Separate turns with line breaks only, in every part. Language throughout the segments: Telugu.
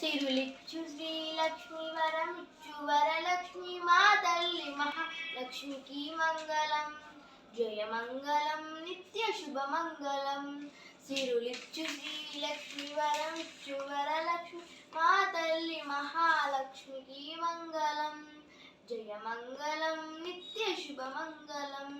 సిరులిచ్చు శ్రీలక్ష్మి వరమిచ్చు వరలక్ష్మి మా తల్లి మహాలక్ష్మికి మంగళం. జయమంగళం నిత్య శుభమంగళం సిరులిచ్చు శ్రీలక్ష్మి వరమిచ్చు వరలక్ష్మి మా తల్లి మహాలక్ష్మికి మంగళం. జయమంగళం నిత్య శుభమంగళం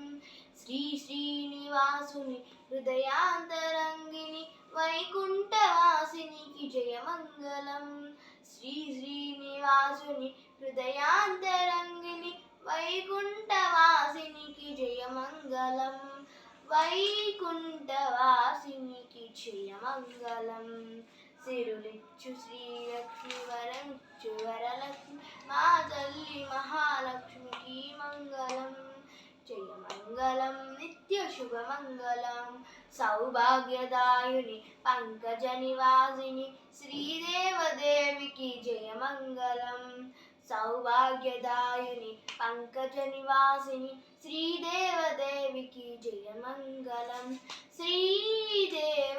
శ్రీ శ్రీనివాసుని హృదయాంతరంగిని వైకుంఠవాసినికి జయమంగళం. శ్రీ శ్రీనివాసుని హృదయాంతరంగిని వైకుంఠవాసినికి జయమంగళం. వైకుంఠవాసినికి జయమంగళం. సిరులిచ్చు శ్రీలక్ష్మి వరంచు వరలక్ష్మి మా తల్లి మహాలక్ష్మికి మంగళం. జయమంగళం. శుభమంగళం. సౌభాగ్యదాయుని పంకజ నివాసిని శ్రీదేవదేవికి జయమంగళం. సౌభాగ్యదాయుని పంకజ నివాసిని శ్రీదేవదేవికి జయమంగళం. శ్రీదేవదేవికి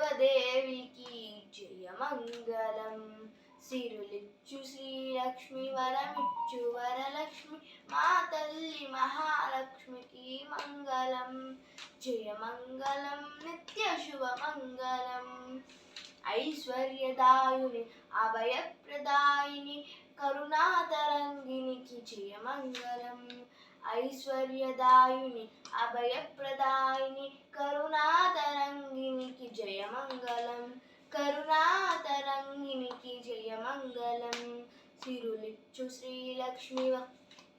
జయమంగళం. సిరులిచ్చు శ్రీలక్ష్మి వరమిచ్చు వరలక్ష్మి మా తల్లి మహాలక్ష్మికి మంగళం. జయమంగళం నిత్య శుభ ఐశ్వర్యదాయుని అభయప్రదాయిని కరుణాతరంగినికి జయమంగళం. ఐశ్వర్యదాయుని అభయప్రదాయిని కరుణాతరంగినికి జయమంగళం. కరుణాతరంగినికి జయ సిరులిచ్చు శ్రీలక్ష్మి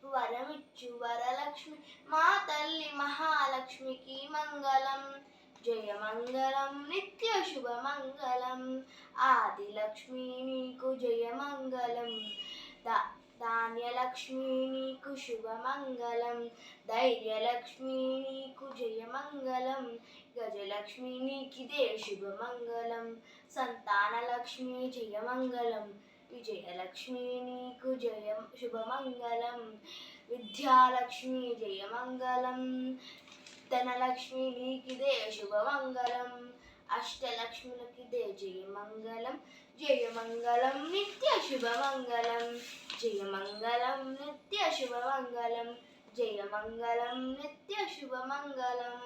వరమిచ్చు వరలక్ష్మి. మా తల్లి మహాలక్ష్మికి మంగళం. జయ మంగళం నిత్య శుభ మంగళం ఆదిలక్ష్మి నీకు జయ మంగళం ధాన్యలక్ష్మి నీకు శుభ మంగళం ధైర్యలక్ష్మి నీకు జయ మంగళం గజలక్ష్మి నీకిదే శుభ మంగళం సంతానలక్ష్మి జయ మంగళం విజయలక్ష్మి నీకు జయ శుభమంగళం విద్యాలక్ష్మి జయ మంగళం ధనలక్ష్మి నీకిదే శుభమంగళం అష్టలక్ష్ములకిదే జయ మంగళం జయ మంగళం నిత్య శుభమంగళం జయ మంగళం నిత్య శుభమంగళం జయ మంగళం నిత్య శుభమంగళం